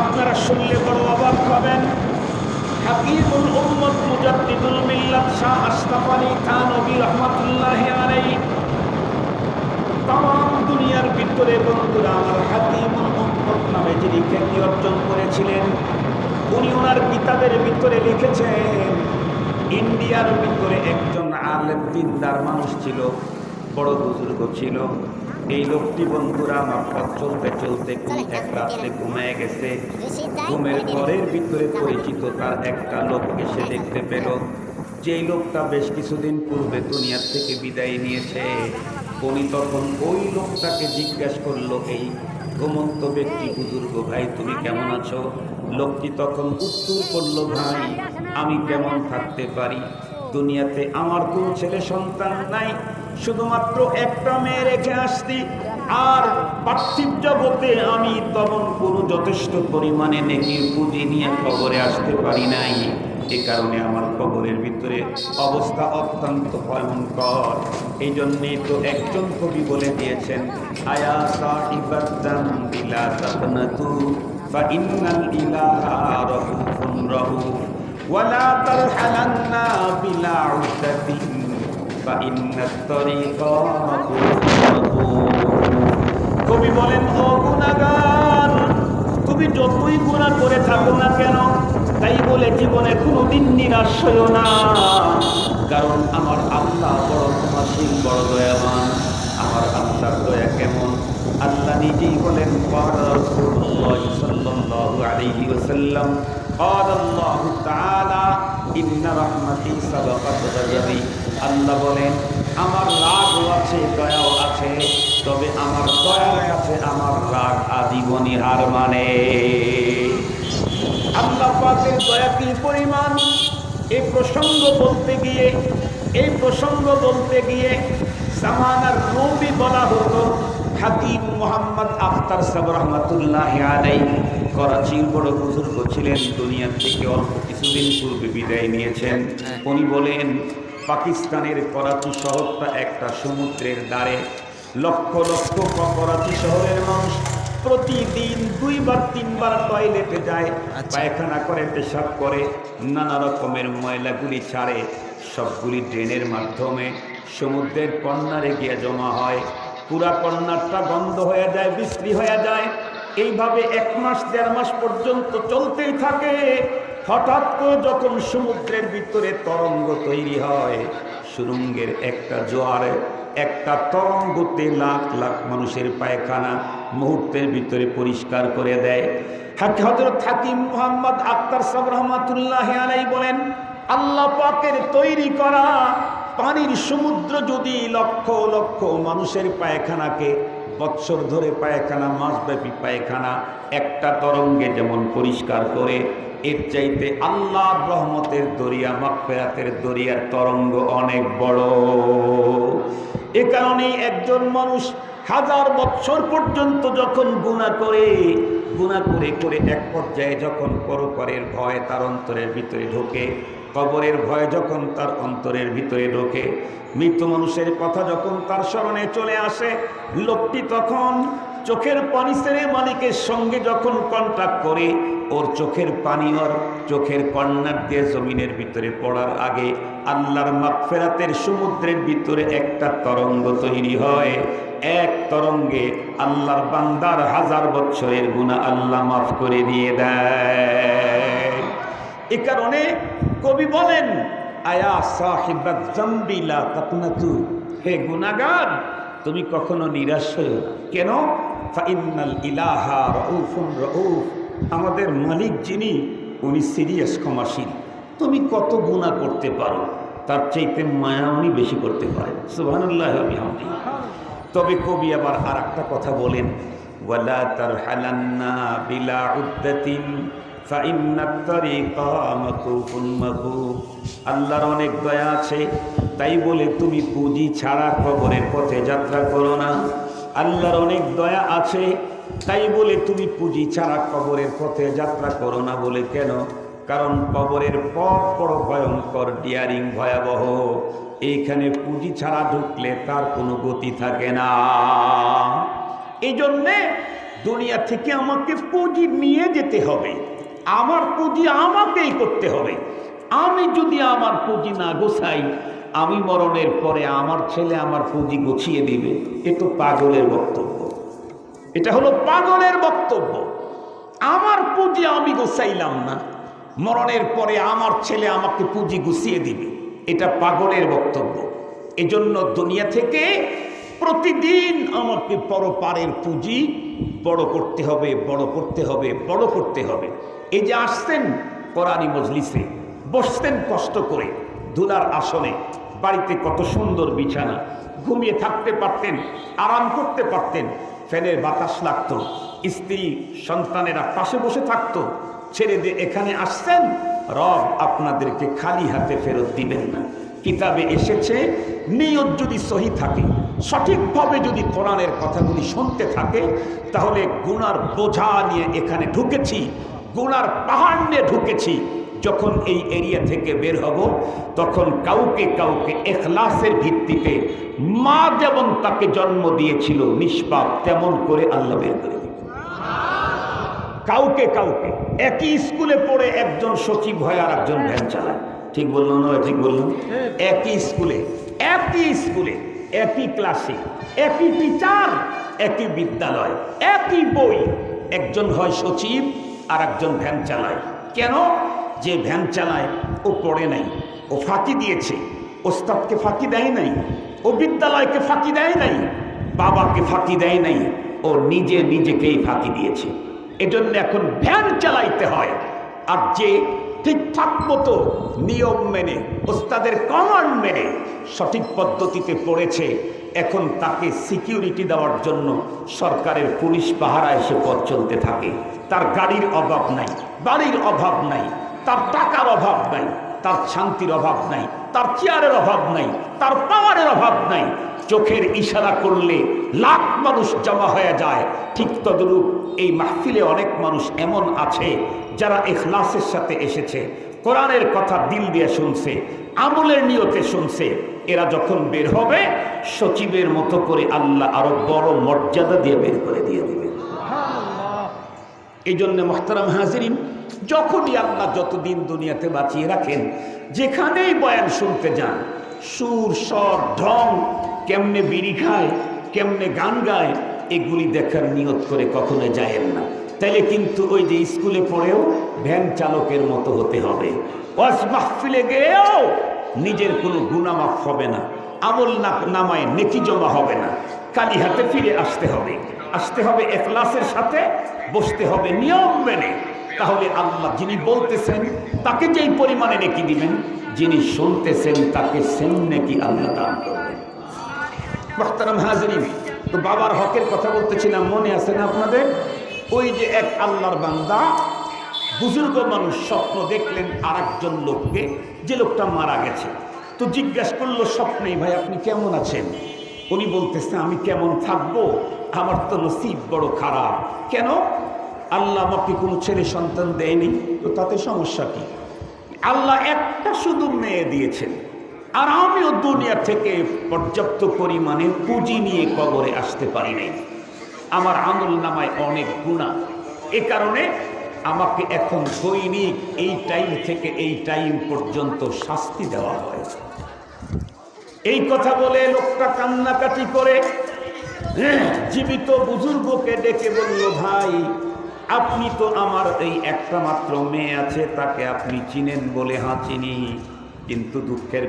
আপনারা শুনলে বড় অবাক হবেন। হাকিমুল উম্মত মুজাদ্দিদুল মিল্লাত শাহ আশরাফ আলী থানবী রহমাতুল্লাহ আলাইহি। তাম দুনিয়ার ভিতরে বন্ধুরা, আমার হাকিমুল উম্মত নামে যিনি খ্যাতি অর্জন করেছিলেন, উনি ওনার কিতাবের ভিতরে লিখেছেন, ইন্ডিয়ার ভিতরে একজন আলেম দিনদার মানুষ ছিল, বড় বুজুর্গ ছিল। এই লোকটি বন্ধুরা আমার পথ চলতে চলতে কোন এক রাত্রে ঘুমিয়ে গেছে। ঘুমের ঘরের ভিতরে পরিচিত তার একটা লোক এসে দেখতে পেল। যেই লোকটা বেশ কিছুদিন পূর্বে দুনিয়ার থেকে বিদায় নিয়েছে। উনি তখন ওই লোকটাকে জিজ্ঞাসা করল এই ঘুমন্ত ব্যক্তি বুজুর্গ ভাই তুমি কেমন আছো? লোকটি তখন উত্তর করল ভাই আমি কেমন থাকতে পারি? দুনিয়াতে আমার কোনো ছেলে সন্তান নাই শুধুমাত্র একটা মেয়ে রেখে আসতি, আর পার্থিব জগতে আমি তখন কোনো যথেষ্ট পরিমাণে নেকির পুঁজি নিয়ে কবরে আসতে পারি নাই। এ কারণে আমার কবরের ভিতরে অবস্থা অত্যন্ত ভয়ঙ্কর। এই জন্যই তো একজন কবি বলে দিয়েছেন, আয়া ফাইন্নাত তরিকা মাখুফুন কবি বলেন ও গুনাহগার তুমি যতই গুণা করে থাকো না কেন তাই বলে জীবনে কোনোদিন নিরাশ হইও না কারণ আমার আল্লাহ বড় ক্ষমাশীল বড় দয়াবান আমার আল্লাহর দয়া কেমন আল্লাহ নিজেই বলেন قال رسول الله صلى الله عليه وسلم قال الله تعالى إن رحمتي سبقت غضبي আল্লাহ বলেন আমার রাগও আছে দয়াও আছে তবে আমার দয়ার কাছে আমার রাগ আজীবনী হার মানে আল্লাহ পাকের দয়া কি পরিমাণ এই প্রসঙ্গ বলতে গিয়ে এই প্রসঙ্গ বলতে গিয়ে জামানার নবী বলা হতো হাকিম মোহাম্মদ আখতার সাব রহমতুল্লাহ আলাই করাচির বড় বুজুর্গ ছিলেন দুনিয়া থেকে অল্প কিছুদিন পূর্বে বিদায় নিয়েছেন। উনি বলেন পাকিস্তানের করাচি শহরটা একটা সমুদ্রের দ্বারে। লক্ষ লক্ষ করাচি শহরের মানুষ প্রতিদিন দুইবার তিনবার টয়লেটে যায় পায়খানা করে পেশাব করে নানা রকমের ময়লাগুলি ছাড়ে সবগুলি ড্রেনের মাধ্যমে সমুদ্রের কন্যারে গিয়ে জমা হয়। পুরা কন্যারটা বন্ধ হয়ে যায়, বিশ্রী হয়ে যায়। এইভাবে এক মাস, দেড় মাস পর্যন্ত চলতেই থাকে। হঠাৎ করে যখন সমুদ্রের ভিতরে তরঙ্গ তৈরি হয়, সুরঙ্গের একটা জোয়ারে, একটা তরঙ্গতে লাখ লাখ মানুষের পায়খানা মুহূর্তের ভিতরে পরিষ্কার করে দেয়। হজরত হাকিম মোহাম্মদ আক্তার সাব রহমাতুল্লাহ আলাই বলেন, আল্লাহ পাকের তৈরি করা পানির সমুদ্র যদি লক্ষ লক্ষ মানুষের পায়খানাকে বৎসর ধরে পায়খানা, মাসব্যাপী পায়খানা, একটা তরঙ্গে যেমন পরিষ্কার করে, এর চাইতে আল্লাহ রহমতের দরিয়া মাকফেরাতের দরিয়ার তরঙ্গ অনেক বড়। এ কারণেই একজন মানুষ হাজার বছর পর্যন্ত যখন গুণা করে গুণা করে করে এক পর্যায়ে যখন পরপরের ভয় তার অন্তরের ভিতরে ঢোকে কবরের ভয় যখন তার অন্তরের ভিতরে ঢোকে, মৃত মানুষের কথা যখন তার স্মরণে চলে আসে, লোকটি তখন চোখের পানি সেরে মালিকের সঙ্গে যখন কন্ট্যাক্ট করে, ওর চোখের পানি ওর চোখের কন্যার দিয়ে জমিনের ভিতরে পড়ার আগে আল্লাহর মাগফেরাতের সমুদ্রের ভিতরে একটা তরঙ্গ তৈরি হয়। এক তরঙ্গে আল্লাহর বান্দার হাজার বছরের গুণা আল্লাহ মাফ করে দিয়ে দেয়। এ কারণে কবি বলেন, আয়া সাহিবাত জাম্বিলা তাকনাতু। হে গুনাগার তুমি কখনো নিরাশ হইও না। কেন? ফাইনাল ইলাহা রউফুন রউফ। আমাদের মালিক যিনি, উনি সিরিয়াস, ক্ষমাশীল। তুমি কত গুণা করতে পারো, তার চাইতে মায়া উনি বেশি করতে পারেন। সুবহানাল্লাহ তবে কবি আবার আর একটা কথা বলেন, ওয়ালা তারহালান্না বিলা উদ্দাতিন। আল্লাহর অনেক দয়া আছে, তাই বলে তুমি পুঁজি ছাড়া কবরের পথে যাত্রা করো না। আল্লাহর অনেক দয়া আছে, তাই বলে তুমি পুঁজি ছাড়া কবরের পথে যাত্রা করো না বলে কেন? কারণ কবরের পথ বড় ভয়ঙ্কর, ডিয়ারিং ভয়াবহ। এইখানে পুঁজি ছাড়া ঢুকলে তার কোনো গতি থাকে না। এই জন্যে দুনিয়া থেকে আমাকে পুঁজি নিয়ে যেতে হবে। আমার পুঁজি আমাকেই করতে হবে। আমি যদি আমার পুঁজি না গোছাই, আমি মরণের পরে আমার ছেলে আমার পুঁজি গুছিয়ে দিবে। এ তো পাগলের বক্তব্য। এটা হলো পাগলের বক্তব্য। আমার পুঁজি আমি গোছাইলাম না। মরণের পরে আমার ছেলে আমাকে পুঁজি গুছিয়ে দিবে। এটা পাগলের বক্তব্য। এজন্য দুনিয়া থেকে প্রতিদিন আমাকে পরপারের পুঁজি বড় করতে হবে, বড় করতে হবে, বড় করতে হবে। এই যে আসছেন কোরআনী মজলিসে, বসতেন কষ্ট করে ধুলার আসনে, বাড়িতে কত সুন্দর বিছানা, ঘুমিয়ে থাকতে পারতেন, আরাম করতে পারতেন, ফ্যানের বাতাস লাগতো, স্ত্রী সন্তানেরা পাশে বসে থাকতো, ছেড়ে দিয়ে এখানে আসছেন, রব আপনাদেরকে খালি হাতে ফেরত দিবেন না। কিতাবে এসেছে, নিয়ত যদি সহি থাকে, সঠিকভাবে যদি কোরআনের কথাগুলি শুনতে থাকে, তাহলে গুনার বোঝা নিয়ে এখানে ঢুকেছি গুনার পাহাড় ঢুকেছি। যখন এই এরিয়া থেকে বের হব, তখন কাউকে কাউকে এখলাসের ভিত্তিতে মা যেমন তাকে জন্ম দিয়েছিল নিষ্পাপ, তেমন করে আল্লাহ বের করে দিবে কাউকে কাউকে, একই স্কুলে পড়ে একজন সচিব হয় আর একজন ভ্যান চালায়। ঠিক বললাম না ঠিক বললাম একই স্কুলে একই স্কুলে, একই ক্লাসে, একই টিচার, একই বিদ্যালয়, একই বই। একজন হয় সচিব আর একজন ভ্যান চালায়। কেন? যে ভ্যান চালায়, ও পড়ে নাই, ও ফাঁকি দিয়েছে, ওস্তাদকে ফাঁকি দেয় নাই, ও বিদ্যালয়কে ফাঁকি দেয় নাই, বাবাকে ফাঁকি দেয় নাই, ও নিজে নিজেকেই ফাঁকি দিয়েছে। এজন্য এখন ভ্যান চালাইতে হয়। আর যে ঠিকঠাক মতো নিয়ম মেনে, ওস্তাদের কমান্ড মেনে সঠিক পদ্ধতিতে পড়েছে, এখন তাকে সিকিউরিটি দেওয়ার জন্য সরকারের পুলিশ পাহারা এসে পথ চলতে থাকে। তার গাড়ির অভাব নাই, বাড়ির অভাব নাই, তার টাকার অভাব নাই, তার শান্তির অভাব নাই তার চেয়ারের অভাব নাই, তার পাওয়ারের অভাব নাই। চোখের ইশারা করলে লাখ মানুষ জমা হয়ে যায়। ঠিক তদরূপ এই মাহফিলে অনেক মানুষ এমন আছে যারা এখলাসের সাথে এসেছে, কোরআনের কথা দিল দিয়ে শুনছে, আমলের নিয়তে শুনছে। এরা যখন বের হবে, সচিবের মতো করে আল্লাহ আরও বড় মর্যাদা দিয়ে বের করে দিয়ে দিবে। এই জন্য মোহতারাম হাজিরিন, যখনই আল্লাহ যতদিন দুনিয়াতে বাঁচিয়ে রাখেন, যেখানেই বয়ান শুনতে যান, সুর, স্বর, ঢং, কেমনে বিড়ি খায়, কেমনে গান গায়, এগুলি দেখার নিয়ত করে কখনো যায়েন না। তাইলে কিন্তু ওই যে স্কুলে পড়েও ভ্যান চালকের মতো হতে হবে। ওয়াজ মাহফিলে গিয়েও নিজের কোনো গুণামাফ হবে না, আমল নামায় নেকি জমা হবে না। কালি হাতে ফিরে আসতে হবে। আসতে হবে এখলাসের সাথে, বসতে হবে নিয়ম মেনে। তাহলে আল্লাহ যিনি বলতেছেন, তাকে যেই পরিমাণে নেকি দিবেন, যিনি শুনতেছেন, তাকে সেম নেকি আল্লাহ দান করবেন। তো বাবার হকের কথা বলতেছিলাম মনে আছে না আপনাদের? ওই যে এক আল্লাহর বান্দা, বুজুর্গ মানুষ স্বপ্ন দেখলেন আর একজন লোককে, যে লোকটা মারা গেছে। তো জিজ্ঞাসা করল, স্বপ্নেই ভাই, আপনি কেমন আছেন? উনি বলতেছে, আমি কেমন থাকব? আমার তো নসিব বড় খারাপ। কেন? আল্লাহ আমাকে কোনো ছেলে সন্তান দেয়নি, তো তাতে সমস্যা কি? আল্লাহ একটা শুধু মেয়ে দিয়েছেন, আর আমিও দুনিয়া থেকে পর্যাপ্ত পরিমাণে পুঁজি নিয়ে কবরে আসতে পারি নাই। আমার আমল নামায় অনেক গুণা এ কারণে আমাকে এখন দৈনিক এই টাইম থেকে এই টাইম পর্যন্ত শাস্তি দেওয়া হয় এই কথা বলে লোকটা কান্নাকাটি করে জীবিত বুজুর্গকে ডেকে বলল, ভাই, আপনি তো আমার এই একটা মাত্র মেয়ে আছে, তাকে আপনি চিনেন বলে হাঁ চিনি কিন্তু দুঃখের